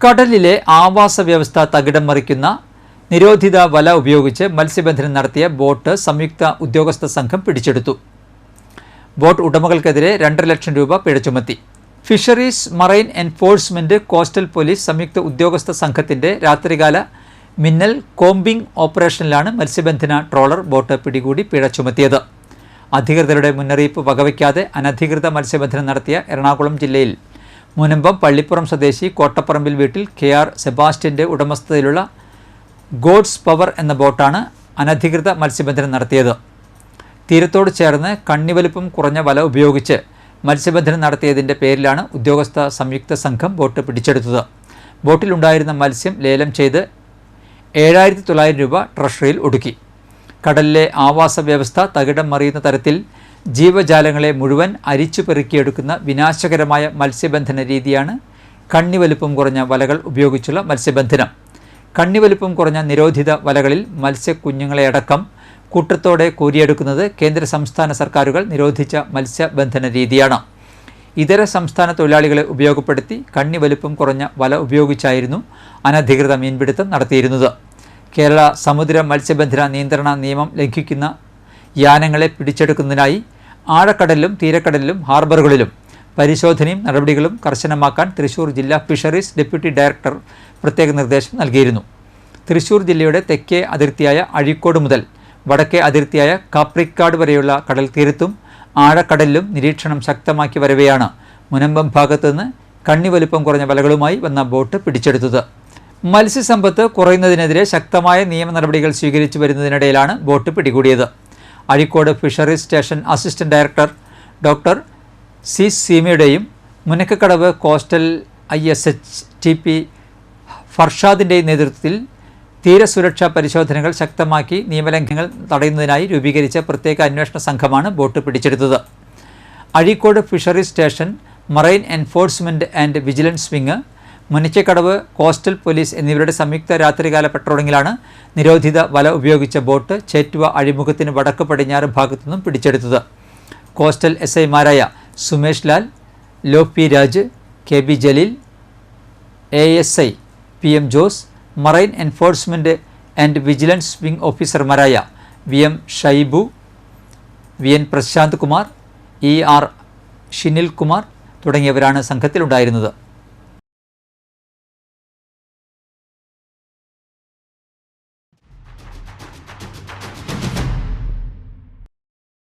കടലിലെ ആവാസ വ്യവസ്ഥ തകിടം മറിക്കുന്ന നിരോധിത വല ഉപയോഗിച്ച് മത്സ്യബന്ധനം നടത്തിയ ബോട്ട് സംയുക്ത ഉദ്യോഗസ്ഥ സംഘം പിടിച്ചെടുത്തു. ബോട്ട് ഉടമകൾക്കെതിരെ രണ്ടര ലക്ഷം രൂപ പിഴ ചുമത്തി fisheries marine enforcement coastal police സംയുക്ത ഉദ്യോഗസ്ഥ സംഘത്തിന്റെ രാത്രികാല മിന്നൽ കോംബിംഗ് ഓപ്പറേഷനിലാണ് മത്സ്യബന്ധന ട്രോളർ ബോട്ട് പിടികൂടി പിഴ ചുമത്തിയത് അധികൃതരുടെ മുന്നറിയിപ്പ് വകവയ്ക്കാതെ അനധികൃത മത്സ്യബന്ധനം നടത്തിയ എറണാകുളം ജില്ലയിൽ മുനമ്പം പള്ളിപ്പുറം സ്വദേശി കോട്ടപ്പറമ്പിൽ വീട്ടിൽ കെ ആർ സെബാസ്റ്റ്യന്റെ ഉടമസ്ഥതയിലുള്ള ഗോഡ്സ് പവർ എന്ന ബോട്ടാണ് അനധികൃത മത്സ്യബന്ധനം നടത്തിയത്. തീരത്തോട് ചേർന്ന് കണ്ണിവലുപ്പം കുറഞ്ഞ വല ഉപയോഗിച്ച് മത്സ്യബന്ധനം നടത്തിയതിന്റെ പേരിലാണ് ഉദ്യോഗസ്ഥ സംയുക്ത സംഘം ബോട്ട് പിടിച്ചെടുത്തത്. ബോട്ടിലുണ്ടായിരുന്ന മത്സ്യം ലേലം ചെയ്ത് ഏഴായിരത്തി തൊള്ളായിരം രൂപ ട്രഷറിയിൽ ഒടുക്കി. കടലിലെ ആവാസ വ്യവസ്ഥ തകിടം മറിയുന്ന തരത്തിൽ ജീവജാലങ്ങളെ മുഴുവൻ അരിച്ചു പെറുക്കിയെടുക്കുന്ന വിനാശകരമായ മത്സ്യബന്ധന രീതിയാണ് കണ്ണിവലുപ്പം കുറഞ്ഞ വലകൾ ഉപയോഗിച്ചുള്ള മത്സ്യബന്ധനം. കണ്ണിവലുപ്പം കുറഞ്ഞ നിരോധിത വലകളിൽ മത്സ്യക്കുഞ്ഞുങ്ങളെയടക്കം കൂട്ടത്തോടെ കോരിയെടുക്കുന്നത് കേന്ദ്ര സംസ്ഥാന സർക്കാരുകൾ നിരോധിച്ച മത്സ്യബന്ധന രീതിയാണ്. ഇതര സംസ്ഥാന തൊഴിലാളികളെ ഉപയോഗപ്പെടുത്തി കണ്ണി വലുപ്പം കുറഞ്ഞ വല ഉപയോഗിച്ചായിരുന്നു അനധികൃത മീൻപിടുത്തം നടത്തിയിരുന്നത്. കേരള സമുദ്ര മത്സ്യബന്ധന നിയന്ത്രണ നിയമം ലംഘിക്കുന്ന യാനങ്ങളെ പിടിച്ചെടുക്കുന്നതിനായി ആഴക്കടലിലും തീരക്കടലിലും ഹാർബറുകളിലും പരിശോധനയും നടപടികളും കർശനമാക്കാൻ തൃശൂർ ജില്ലാ ഫിഷറീസ് ഡെപ്യൂട്ടി ഡയറക്ടർ പ്രത്യേക നിർദ്ദേശം നൽകിയിരുന്നു. തൃശൂർ ജില്ലയുടെ തെക്കേ അതിർത്തിയായ അഴീക്കോട് മുതൽ വടക്കേ അതിർത്തിയായ കാപ്രിക്കാട് വരെയുള്ള കടൽ തീരത്തും ആഴക്കടലിലും നിരീക്ഷണം ശക്തമാക്കി വരവെയാണ് മുനമ്പം ഭാഗത്തുനിന്ന് കണ്ണി വലിപ്പം കുറഞ്ഞ വലകളുമായി വന്ന ബോട്ട് പിടിച്ചെടുത്തത്. മത്സ്യസമ്പത്ത് കുറയുന്നതിനെതിരെ ശക്തമായ നിയമ നടപടികൾ സ്വീകരിച്ചു വരുന്നതിനിടയിലാണ് ബോട്ട് പിടികൂടിയത്. Azhikode fisheries station assistant director doctor C സീമയുടെയും Munakkakadavu coastal I S H T P ഫർഷാദിന്റെയും നേതൃത്വത്തിൽ തീരസുരക്ഷാ പരിശോധനകൾ ശക്തമാക്കി നിയമലംഘനങ്ങൾ തടയുന്നതിനായി രൂപീകരിച്ച പ്രത്യേക അന്വേഷണ സംഘമാണ് ബോട്ട് പിടിച്ചെടുത്തത്. Azhikode fisheries station marine enforcement and vigilance wing Munakkakadavu coastal police എന്നിവരുടെ സംയുക്ത രാത്രികാല പട്രോളിങ്ങിലാണ് നിരോധിത വല ഉപയോഗിച്ച ബോട്ട് ചേറ്റുവ അഴിമുഖത്തിന് വടക്ക് പടിഞ്ഞാറ് ഭാഗത്തുനിന്നും പിടിച്ചെടുത്തത്. കോസ്റ്റൽ എസ് ഐമാരായ Sumesh Lal law P Raj K B Jaleel A S I P M Jose marine enforcement and vigilance wing ഓഫീസർമാരായ V M Shaibu V N Prashanth Kumar E R Shinil Kumar തുടങ്ങിയവരാണ് സംഘത്തിലുണ്ടായിരുന്നത്.